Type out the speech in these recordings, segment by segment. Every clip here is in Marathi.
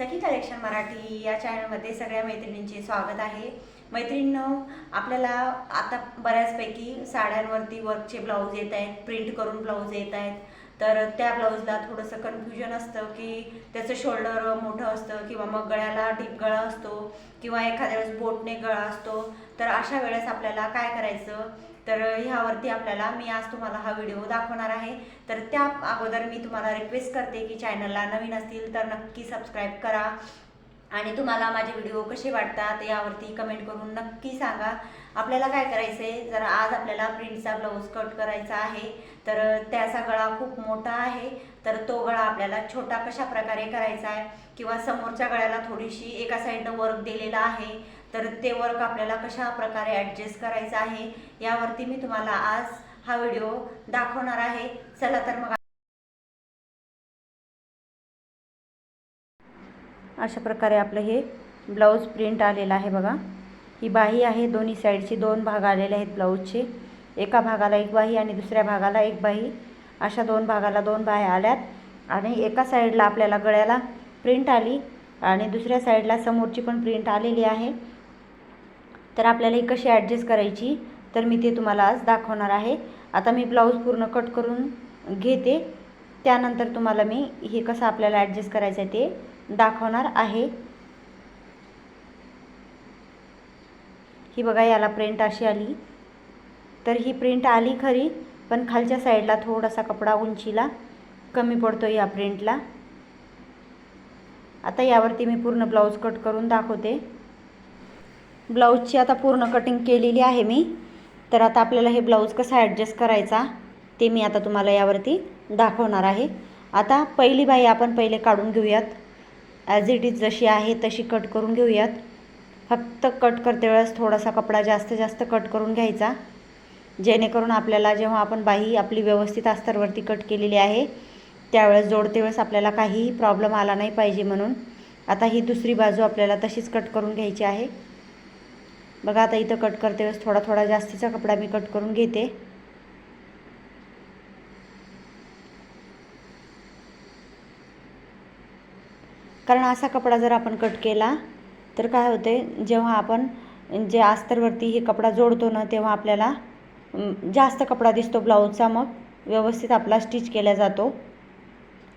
सखी कलेक्शन मराठी या चॅनलमध्ये सगळ्या मैत्रिणींचे स्वागत आहे. मैत्रिणींनो आपल्याला आता बऱ्याचपैकी साड्यांवरती वर्कचे ब्लाऊज येत आहेत प्रिंट करून ब्लाऊज येत आहेत. तर त्या ब्लाऊजला थोडंसं कन्फ्युजन असतं की त्याचं शोल्डर मोठं असतं किंवा मग गळ्याला डीप गळा असतो किंवा एखाद्या वेळेस बोटने गळा असतो. तर अशा वेळेस आपल्याला काय करायचं? तर ह्यावरती आपल्याला मी आज तुम्हाला हा व्हिडिओ दाखवणार आहे. तर त्या अगोदर मी तुम्हाला रिक्वेस्ट करते की चॅनलला नवीन असतील तर नक्की सबस्क्राईब करा. आणि तुम्हाला माझे व्हिडिओ कसे वाटतात यावरती कमेंट करून नक्की सांगा. आपल्याला काय करायचं आहे जर आज आपल्याला प्रिंटचा ब्लाऊज कट करायचा आहे तर त्याचा गळा खूप मोठा आहे. तर तो गळा आपल्याला छोटा कशा प्रकारे करायचा आहे? किंवा समोरच्या गळ्याला थोडीशी एका साईडनं वर्क दिलेला आहे तर ते वर्क आपल्याला कशा प्रकारे ॲडजस्ट करायचं आहे? यावरती मी तुम्हाला आज हा व्हिडिओ दाखवणार आहे. चला तर मग अशा प्रकारे आपलं हे ब्लाऊज प्रिंट आलेलं आहे बघा. ही बाही आहे दोन्ही साईडची दोन भाग आलेले आहेत ब्लाऊजचे. एका भागाला एक बाही आणि दुसऱ्या भागाला एक बाही. अशा दोन भागाला दोन बाह्या आल्यात आणि एका साईडला आपल्याला गळ्याला प्रिंट आली आणि दुसऱ्या साईडला समोरची पण प्रिंट आलेली आहे. तर आपल्याला ही कशी ॲडजस्ट करायची तर मी ते तुम्हाला आज दाखवणार आहे. आता मी ब्लाऊज पूर्ण कट करून घेते. त्यानंतर तुम्हाला मी हे कसं आपल्याला ॲडजस्ट करायचं आहे ते दाखवणार आहे. ही बघा याला प्रिंट अशी आली. तर ही प्रिंट आली खरी पण खालच्या साईडला थोडासा कपडा उंचीला कमी पडतो या प्रिंटला आता यावरती मी पूर्ण ब्लाऊज कट करून दाखवते. ब्लाऊजची आता पूर्ण कटिंग केलेली आहे मी. तर आता आपल्याला हे ब्लाऊज कसा ॲडजस्ट करायचा ते मी आता तुम्हाला यावरती दाखवणार आहे. आता पहिली बाई आपण पहिले काढून घेऊयात. ॲज इट इज जशी आहे तशी कट करून घेऊयात. फक्त कट करते वेळेस थोडासा कपडा जास्त जास्त कट करून घ्यायचा. जेणेकरून आपल्याला जेव्हा आपण बाही आपली व्यवस्थित अस्तरवरती कट केलेली आहे त्यावेळेस जोडते वेळेस आपल्याला काहीही प्रॉब्लेम आला नाही पाहिजे म्हणून. आता ही दुसरी बाजू आपल्याला तशीच कट करून घ्यायची आहे. बघा आता इथं कट करते वेळेस थोडा थोडा जास्तीचा कपडा मी कट करून घेते. कारण असा कपडा जर आपण कट केला तर काय होते जेव्हा आपण जे अस्तरवरती हे कपडा जोडतो ना तेव्हा आपल्याला जास्त कपडा दिसतो ब्लाऊजचा मग व्यवस्थित आपला स्टिच केला जातो.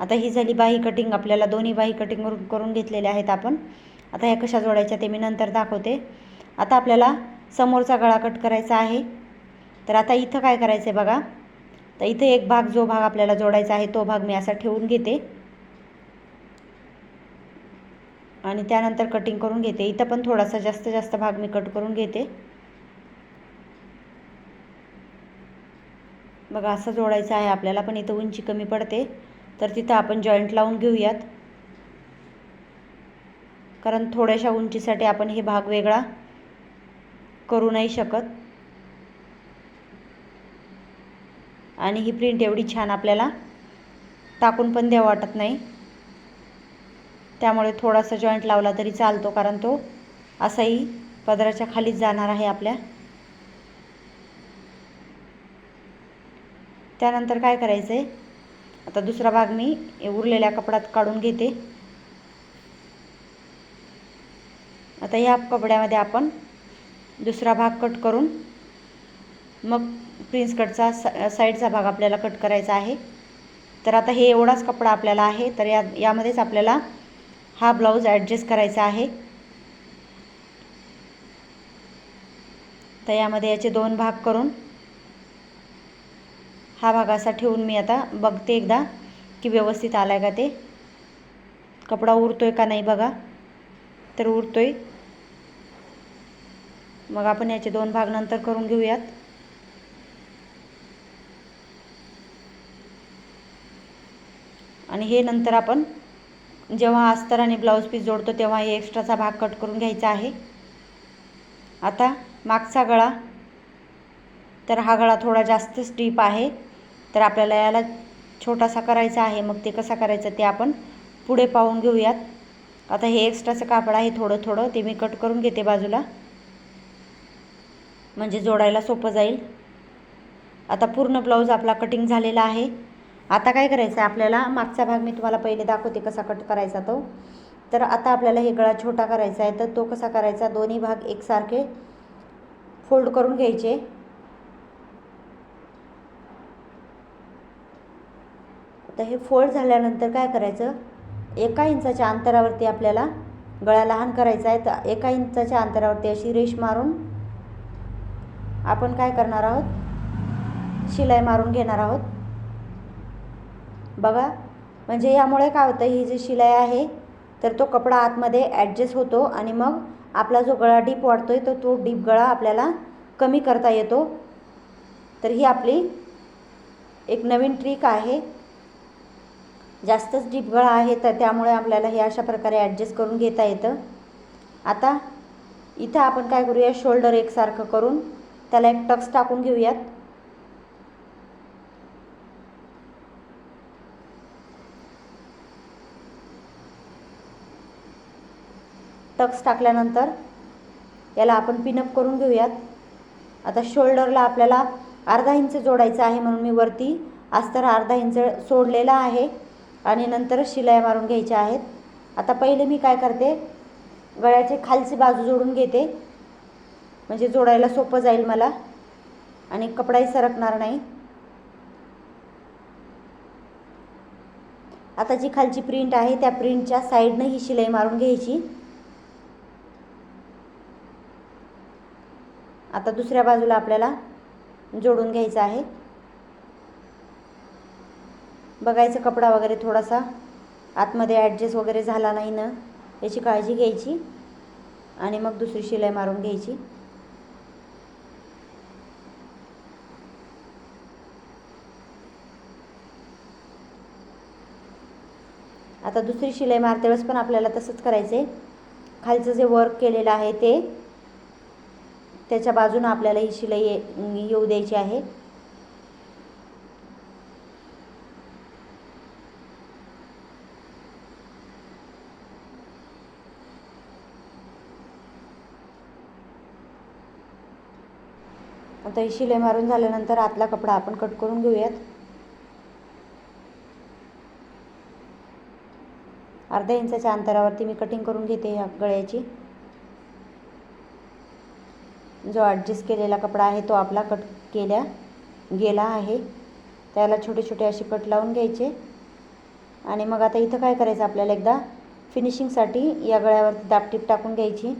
आता ही झाली बाही कटिंग आपल्याला दोन्ही बाही कटिंग करून घेतलेल्या आहेत आपण. आता ह्या कशा जोडायच्या ते मी नंतर दाखवते. आता आपल्याला समोरचा गळा कट करायचा आहे. तर आता इथं काय करायचं आहे बघा. तर इथे एक भाग जो भाग आपल्याला जोडायचा आहे तो भाग मी असा ठेवून घेते. आणि त्यानंतर कटिंग करून घेते. इथं पण थोडासा जास्त जास्त भाग मी कट करून घेते. बघा असं जोडायचं आहे आपल्याला पण इथं उंची कमी पडते. तर तिथं आपण जॉईंट लावून घेऊयात. कारण थोड्याशा उंचीसाठी आपण हे भाग वेगळा करू नाही शकत. आणि ही प्रिंट एवढी छान आपल्याला टाकून पण द्यावं वाटत नाही. त्यामुळे थोडासा जॉईंट लावला तरी चालतो कारण तो असाही पदराच्या खालीच जाणार आहे आपल्या. त्यानंतर काय करायचं आहे आता दुसरा भाग मी उरलेल्या कपड्यात काढून घेते. आता ह्या कपड्यामध्ये आपण दुसरा भाग कट करून मग प्रिन्स कटचा साईडचा भाग आपल्याला कट करायचा आहे. तर आता हे एवढाच कपडा आपल्याला आहे तर या यामध्येच आपल्याला हा ब्लाऊज ॲडजस्ट करायचा आहे. तर यामध्ये याचे दोन भाग करून हा भाग असा ठेवून मी आता बघते एकदा की व्यवस्थित आला आहे का ते. कपडा उरतोय का नाही बघा. तर उरतोय. मग आपण याचे दोन भाग नंतर करून घेऊयात. आणि हे नंतर आपण जेव्हा अस्तर आणि ब्लाऊज पीस जोडतो तेव्हा हे एक्स्ट्राचा भाग कट करून घ्यायचा आहे. आता मागचा गळा तर हा गळा थोडा जास्त स्टीप आहे तर आपल्याला याला छोटासा करायचा आहे. मग ते कसा करायचं ते आपण पुढे पाहून घेऊयात. आता हे एक्स्ट्राचं कापड आहे थोडं थोडं ते मी कट करून घेते बाजूला. म्हणजे जोडायला सोपं जाईल. आता पूर्ण ब्लाऊज आपला कटिंग झालेला आहे. आता काय करायचं आहे आपल्याला? मागचा भाग मी तुम्हाला पहिले दाखवते कसा कट करायचा तो. तर आता आपल्याला हे गळा छोटा करायचा आहे तर तो कसा करायचा? दोन्ही भाग एकसारखे फोल्ड करून घ्यायचे. आता हे फोल्ड झाल्यानंतर काय करायचं? एका इंचाच्या अंतरावरती आपल्याला गळा लहान करायचा आहे तर एका इंचाच्या अंतरावरती अशी रेष मारून आपण काय करणार आहोत? शिलाई मारून घेणार आहोत. बघा. म्हणजे यामुळे काय होतं ही जी शिलाई आहे तर तो कपडा आतमध्ये ॲडजस्ट होतो आणि मग आपला जो गळा डीप वाढतो आहे तर तो डीप गळा आपल्याला कमी करता येतो. तर ही आपली एक नवीन ट्रिक आहे. जास्तच डीप गळा आहे तर त्यामुळे आपल्याला हे अशा प्रकारे ॲडजस्ट करून घेता येतं. आता इथं आपण काय करूया शोल्डर एकसारखं करून त्याला एक टक्स टाकून घेऊयात. टक्स टाकल्यानंतर याला आपण पिनअप करून घेऊयात. आता शोल्डरला आपल्याला अर्धा इंच जोडायचं आहे म्हणून मी वरती अस्तर अर्धा इंच सोडलेला आहे आणि नंतर शिलाई मारून घ्यायच्या आहेत. आता पहिले मी काय करते? गळ्याचे खालची बाजू जोडून घेते. म्हणजे जोडायला सोपं जाईल मला. आणि कपडाही सरकणार नाही. आता जी खालची प्रिंट आहे त्या प्रिंटच्या साईडनं ही शिलाई मारून घ्यायची. आता दुसऱ्या बाजूला आपल्याला जोडून घ्यायचं आहे. बघायचं कपडा वगैरे थोडासा आतमध्ये ॲडजस्ट वगैरे झाला नाही ना याची काळजी घ्यायची आणि मग दुसरी शिलाई मारून घ्यायची. आता दुसरी शिलाई मारते वेळेस पण आपल्याला तसंच करायचं आहे खालचं जे वर्क केलेलं आहे ते त्याच्या बाजूनं आपल्याला ही शिलाई ये- येऊ द्यायची आहे. आता ही शिलाई मारून झाल्यानंतर आतला कपडा आपण कट करून घेऊयात. अर्ध्या इंचाच्या अंतरावरती मी कटिंग करून घेते ह्या गळ्याची. जो ॲडजस्ट केलेला कपडा आहे तो आपला कट केल्या गेला आहे. त्याला छोटे छोटे असे कट लावून घ्यायचे. आणि मग आता इथं काय करायचं आपल्याला? एकदा फिनिशिंगसाठी या गळ्यावरती दापटीप टाकून घ्यायची.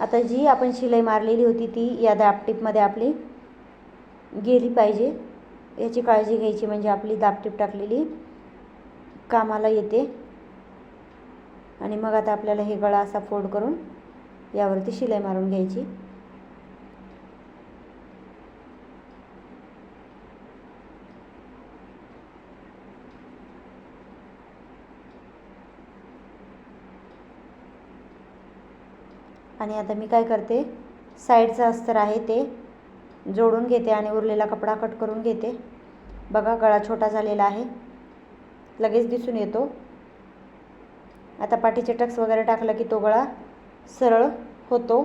आता जी आपण शिलाई मारलेली होती ती या दापटीपमध्ये आपली गेली पाहिजे. याची काळजी घ्यायची म्हणजे आपली दापटीप टाकलेली कामाला येते. आणि मग आता आपल्याला हे गळा असा फोल्ड करून यावरती शिलाई मारून घ्यायची. आणि आता मी काय करते साईडचं अस्तर आहे ते जोडून घेते आणि उरलेला कपडा कट करून घेते. बघा गळा छोटा झालेला आहे. लगेच दिसून येतो. आता पाठीचे टक्स वगैरे टाकलं की तो गळा सरळ होतो.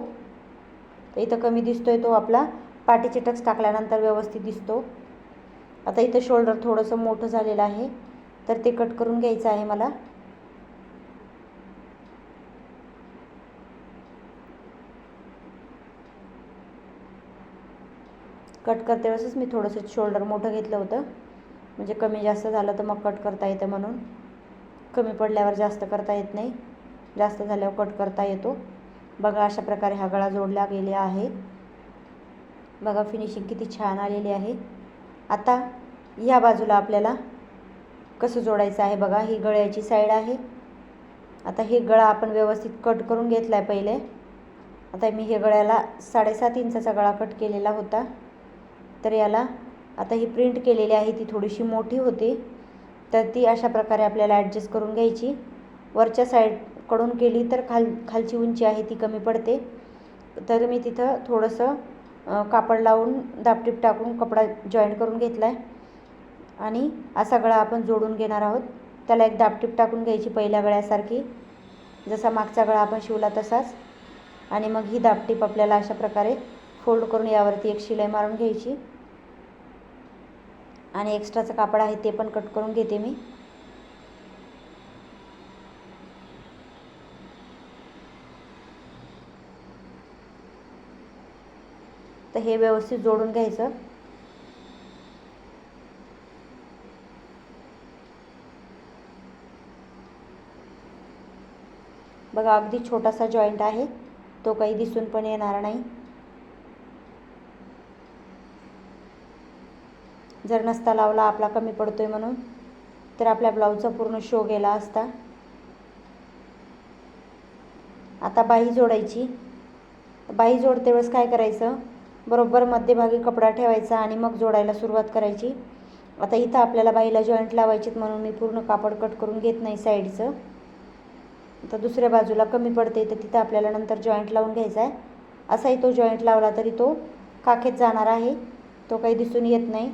तर इथं कमी दिसतो आहे तो आपला. पाठीचे टक्स टाकल्यानंतर व्यवस्थित दिसतो. आता इथं शोल्डर थोडंसं मोठं झालेलं आहे. तर ते कट करून घ्यायचं आहे मला. कट करते वेळेसच मी थोडंसं शोल्डर मोठं घेतलं होतं. म्हणजे कमी जास्त झालं तर मग कट करता येतं म्हणून. कमी पडल्यावर जास्त करता येत नाही. जास्त झाल्यावर कट करता येतो. बघा अशा प्रकारे हा गळा जोडला गेला आहे. बघा फिनिशिंग किती छान आलेली आहे. आता ह्या बाजूला आपल्याला कसं जोडायचं आहे बघा. ही गळ्याची साईड आहे. आता हे गळा आपण व्यवस्थित कट करून घेतला आहे पहिले. आता मी हे गळ्याला साडेसात इंचाचा गळा कट केलेला होता. तर याला आता ही प्रिंट केलेली आहे ती थोडीशी मोठी होती. तर ती अशा प्रकारे आपल्याला ॲडजस्ट करून घ्यायची. वरच्या साईडकडून केली तर खाल खालची उंची आहे ती कमी पडते. तर मी तिथं थोडंसं कापड लावून दापटीप टाकून कपडा जॉईंट करून घेतला आहे आणि असा गळा आपण जोडून घेणार आहोत. त्याला एक दापटीप टाकून घ्यायची पहिल्या गळ्यासारखी. जसा मागचा गळा आपण शिवला तसाच. आणि मग ही दापटीप आपल्याला अशा प्रकारे फोल्ड करून यावरती एक शिलाई मारून घ्यायची. आणि एक्स्ट्राचं कापड आहे ते पण कट करून घेते मी. तर हे व्यवस्थित जोडून घ्यायचं. बघा अगदी छोटासा जॉईंट आहे. तो काही दिसून पण येणार नाही. जर नसता लावला आपला कमी पडतो आहे म्हणून तर आपल्या ब्लाऊजचा पूर्ण शो गेला असता. आता बाही जोडायची. बाही जोडते वेळेस काय करायचं? बरोबर मध्यभागी कपडा ठेवायचा आणि मग जोडायला सुरुवात करायची. आता इथं आपल्याला बाईला जॉईंट लावायचीत म्हणून मी पूर्ण कापड कट करून घेत नाही साईडचं. आता दुसऱ्या बाजूला कमी पडते तर तिथं आपल्याला नंतर जॉईंट लावून घ्यायचा आहे. असाही तो जॉईंट लावला तरी तो काखेत जाणार आहे. तो काही दिसून येत नाही.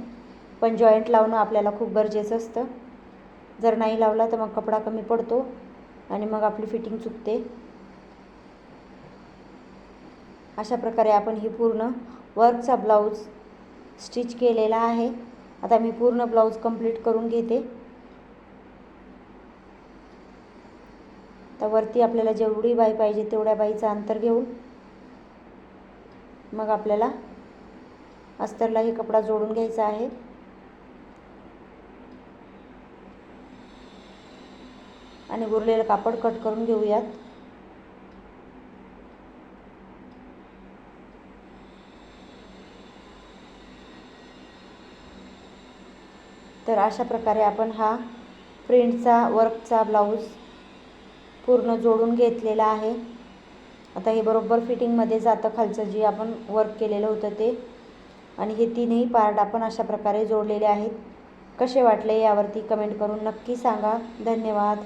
पण जॉईंट लावणं आपल्याला खूप गरजेचं असतं. जर नाही लावला तर मग कपडा कमी पडतो आणि मग आपली फिटिंग चुकते. अशा प्रकारे आपण ही पूर्ण वर्कचा ब्लाऊज स्टिच केलेला आहे. आता मी पूर्ण ब्लाऊज कंप्लीट करून घेते. तर वरती आपल्याला जेवढी बाई पाहिजे तेवढ्या बाईचं अंतर घेऊन मग आपल्याला अस्तरला हे कपडा जोडून घ्यायचा आहे. आणि उरलेलं कापड कट करून घेऊयात. तर अशा प्रकारे आपण हा प्रिंटचा वर्कचा ब्लाऊज पूर्ण जोडून घेतलेला आहे. आता हे बरोबर फिटिंगमध्ये जातं. खालचं जे आपण वर्क केलेलं होतं ते. आणि हे तीनही पार्ट आपण अशा प्रकारे जोडलेले आहेत. कसे वाटले यावरती कमेंट करून नक्की सांगा. धन्यवाद.